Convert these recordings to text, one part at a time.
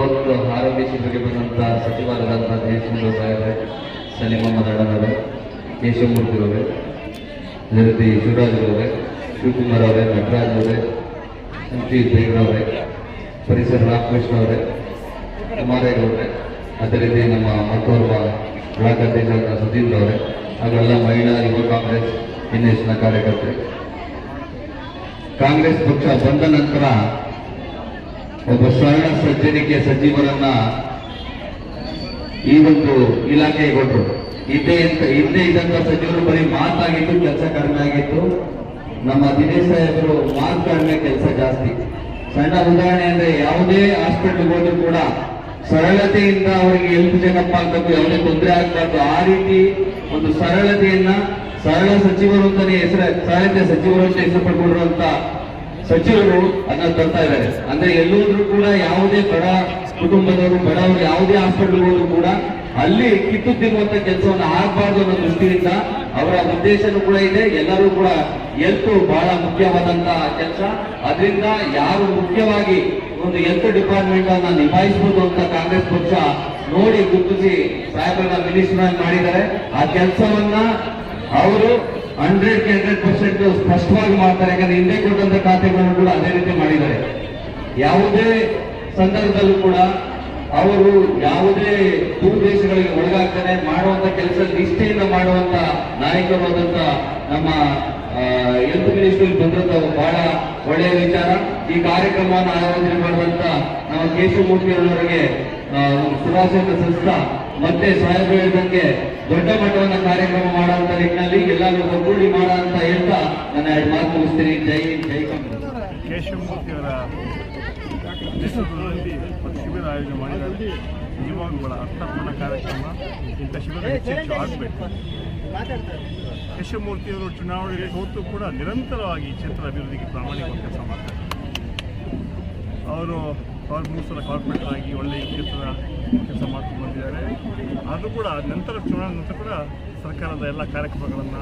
ಒಂದು ಆರೋಗ್ಯ ಶಿಬಿರಕ್ಕೆ ಬಂದಂತಹ ಸಚಿವರಾದಂತಹ ಜಯಚಂದ್ರ ಸಾಹೇಬ್ರೆ ಸಲೀಮ್ ಅಹಮದ್ ಕೇಶವಮೂರ್ತಿ ಅವರೇ ಅದೇ ರೀತಿ ಶಿವರಾಜ್ ಅವರೇ ಶಿವಕುಮಾರ್ ಅವರೇ, ನಟರಾಜ್ ಅವರೇ ಎಂ ಟಿ ದೇವರವರೇ ಪರಿಸರ ರಾಮಕೃಷ್ಣ ಅವರೇ ಕುಮಾರೇಗೌಡರೇ ಅದೇ ರೀತಿ ನಮ್ಮ ಮತ್ತೋರ್ವ ಬ್ಲಾಕ್ ಅಧ್ಯಕ್ಷರಾದ ಸುಧೀಂದ್ರ ಅವರೇ, ಹಾಗೆಲ್ಲ ಮಹಿಳಾ ಯುವ ಕಾಂಗ್ರೆಸ್ ಎನ್ ಎಸ್ನ ಕಾರ್ಯಕರ್ತರು. ಕಾಂಗ್ರೆಸ್ ಪಕ್ಷ ಬಂದ ನಂತರ ಒಬ್ಬ ಸ್ವರ್ಣ ಸಜ್ಜನಿಕೆ ಸಚಿವರನ್ನ ಈ ಒಂದು ಇಲಾಖೆಗೆ ಕೊಟ್ಟರು ಹಿಂದೆ ಹಿಂದೆ ಇದ್ದಂತ ಸಚಿವರು ಬರೀ ಮಾತಾಗಿತ್ತು ಕೆಲಸ ಕಡಿಮೆ ಆಗಿತ್ತು. ನಮ್ಮ ದಿನೇಶ್ ಸಾಹೇಬರು ಮಾತು ಕಡಿಮೆ ಕೆಲಸ ಜಾಸ್ತಿ. ಸಣ್ಣ ಉದಾಹರಣೆ ಅಂದ್ರೆ ಯಾವುದೇ ಹಾಸ್ಪಿಟಲ್ ಹೋದ್ರು ಕೂಡ ಸರಳತೆಯಿಂದ ಅವರಿಗೆ ಹೆಲ್ಪ್ ಚೆಕಪ್ ಆಗ್ಬೇಕು, ಯಾವುದೇ ತೊಂದರೆ ಆಗ್ಬಾರ್ದು. ಆ ರೀತಿ ಒಂದು ಸರಳತೆಯನ್ನ ಸರಳ ಸಚಿವರು ಅಂತಾನೆ ಹೆಸರು ಸರಳತೆ ಸಚಿವರು ಅಂತ ಹೆಸರು ಪಡ್ಕೊಂಡಿರುವಂತ ಸಚಿವರು ಅದನ್ನ ತರ್ತಾ ಇದ್ದಾರೆ. ಅಂದ್ರೆ ಎಲ್ಲೋದ್ರೂ ಕೂಡ ಯಾವುದೇ ಬಡ ಕುಟುಂಬದವರು, ಬಡವರು ಯಾವುದೇ ಹಾಸ್ಪಿಟಲ್ಗಳು ಕೂಡ ಅಲ್ಲಿ ಕಿತ್ತು ತಿನ್ನುವಂತ ಕೆಲಸವನ್ನು ಆಗಬಾರ್ದು ಅನ್ನೋ ದೃಷ್ಟಿಯಿಂದ ಅವರ ಉದ್ದೇಶನೂ ಕೂಡ ಇದೆ. ಎಲ್ಲರೂ ಕೂಡ ಎಲ್ತ್ ಬಹಳ ಮುಖ್ಯವಾದಂತ ಕೆಲಸ. ಅದರಿಂದ ಯಾರು ಮುಖ್ಯವಾಗಿ ಒಂದು ಹೆಲ್ತ್ ಡಿಪಾರ್ಟ್ಮೆಂಟ್ ಅನ್ನ ನಿಭಾಯಿಸಬಹುದು ಅಂತ ಕಾಂಗ್ರೆಸ್ ಪಕ್ಷ ನೋಡಿ ಗುರುತಿಸಿ, ಸಾಹೇಬರನ್ನ ಮಿನಿಸ್ಟರ್ ಮಾಡಿದ್ದಾರೆ. ಆ ಕೆಲಸವನ್ನ ಅವರು ಹಂಡ್ರೆಡ್ ಹಂಡ್ರೆಡ್ ಪರ್ಸೆಂಟ್ ಸ್ಪಷ್ಟವಾಗಿ ಮಾಡ್ತಾರೆ, ಯಾಕಂದ್ರೆ ಹಿಂದೆ ಕೊಟ್ಟಂತ ಖಾತೆಗಳನ್ನು ಕೂಡ ಅದೇ ರೀತಿ ಮಾಡಿದ್ದಾರೆ. ಯಾವುದೇ ಸಂದರ್ಭದಲ್ಲೂ ಕೂಡ ಅವರು ಯಾವುದೇ ದೇಶಗಳಿಗೆ ಒಳಗಾಗ್ತಾರೆ, ಮಾಡುವಂತ ಕೆಲಸ ನಿಷ್ಠೆಯಿಂದ ಮಾಡುವಂತ ನಾಯಕರಾದಂತ ನಮ್ಮ ಹೆಲ್ತ್ ಮಿನಿಸ್ಟರ್ ಬಂದಂತ ಬಹಳ ಒಳ್ಳೆಯ ವಿಚಾರ. ಈ ಕಾರ್ಯಕ್ರಮವನ್ನು ಆಯೋಜನೆ ಮಾಡುವಂತ ನಮ್ಮ ಕೇಶವಮೂರ್ತಿ ಅವರಿಗೆ ಆ, ಸಂಸ್ಥಾ ಮತ್ತೆ ಸಾಹೇಬರು ಹೇಳಿದಂಗೆ ದೊಡ್ಡ ಮಟ್ಟವನ್ನ ಕಾರ್ಯಕ್ರಮ ಮಾಡುವಂತ ನಿಟ್ಟಿನಲ್ಲಿ ಎಲ್ಲರೂ ಒಗ್ಗೂಡಿ ಮಾಡ ಅಂತ ಹೇಳ್ತಾ ನನ್ನ ಎರಡು ಮಾತು ಮುಗಿಸ್ತೀನಿ. ಜೈ ಜೈ ಬಹಳ ಅರ್ಥಪೂರ್ಣ ಕಾರ್ಯಕ್ರಮ ಚುನಾವಣೆಯಲ್ಲಿ ಸೋತು ಕೂಡ ನಿರಂತರವಾಗಿ ಕ್ಷೇತ್ರ ಅಭಿವೃದ್ಧಿಗೆ ಪ್ರಾಮಾಣಿಕ ಕೆಲಸ ಮಾಡ್ತಾರೆ. ಅವರು ಅವ್ರು ಮೂರು ಸಲ ಕಾರ್ಪೊರೇಟ್ ಆಗಿ ಒಳ್ಳೆ ಕೆಲಸದ ಕೆಲಸ ಮಾಡ್ಕೊಂಡು ಬಂದಿದ್ದಾರೆ. ಆದರೂ ಕೂಡ ನಂತರ ಚುನಾವಣೆ ನಂತರ ಕೂಡ ಸರ್ಕಾರದ ಎಲ್ಲ ಕಾರ್ಯಕ್ರಮಗಳನ್ನು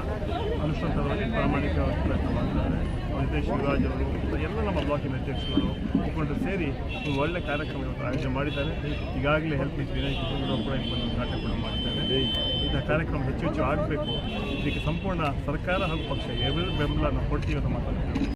ಅನುಷ್ಠಾನದಲ್ಲಿ ಪ್ರಾಮಾಣಿಕವಾಗಿ ಪ್ರಯತ್ನ ಮಾಡ್ತಾರೆ ಜೊತೆ ಶಿವರಾಜ್ ಅವರು, ಎಲ್ಲ ನಮ್ಮ ಬ್ಲಾಕಿನ ಅಧ್ಯಕ್ಷಗಳು ಮುಖಂಡರು ಸೇರಿ ಒಂದು ಒಳ್ಳೆ ಕಾರ್ಯಕ್ರಮ ಆಯೋಜನೆ ಮಾಡಿದ್ದಾರೆ. ಈಗಾಗಲೇ ಹೆಲ್ಪ್ ಮಿನಿಸ್ಟರ್ ವಿನಯ್ ಕಿಶೋರ್ ಕೂಡ ಬಂದು ಉದ್ಘಾಟನೆ ಕೂಡ ಮಾಡಿದ್ದಾರೆ. ಇಂಥ ಕಾರ್ಯಕ್ರಮ ಹೆಚ್ಚು ಹೆಚ್ಚು ಆಗಬೇಕು. ಇದಕ್ಕೆ ಸಂಪೂರ್ಣ ಸರ್ಕಾರ ಹಾಗೂ ಪಕ್ಷ ಎರಡು ಬೆಂಬಲ ನಾವು ಕೊಡ್ತೀವಿ ಅಂತ ಮಾತಾಡ್ತೀವಿ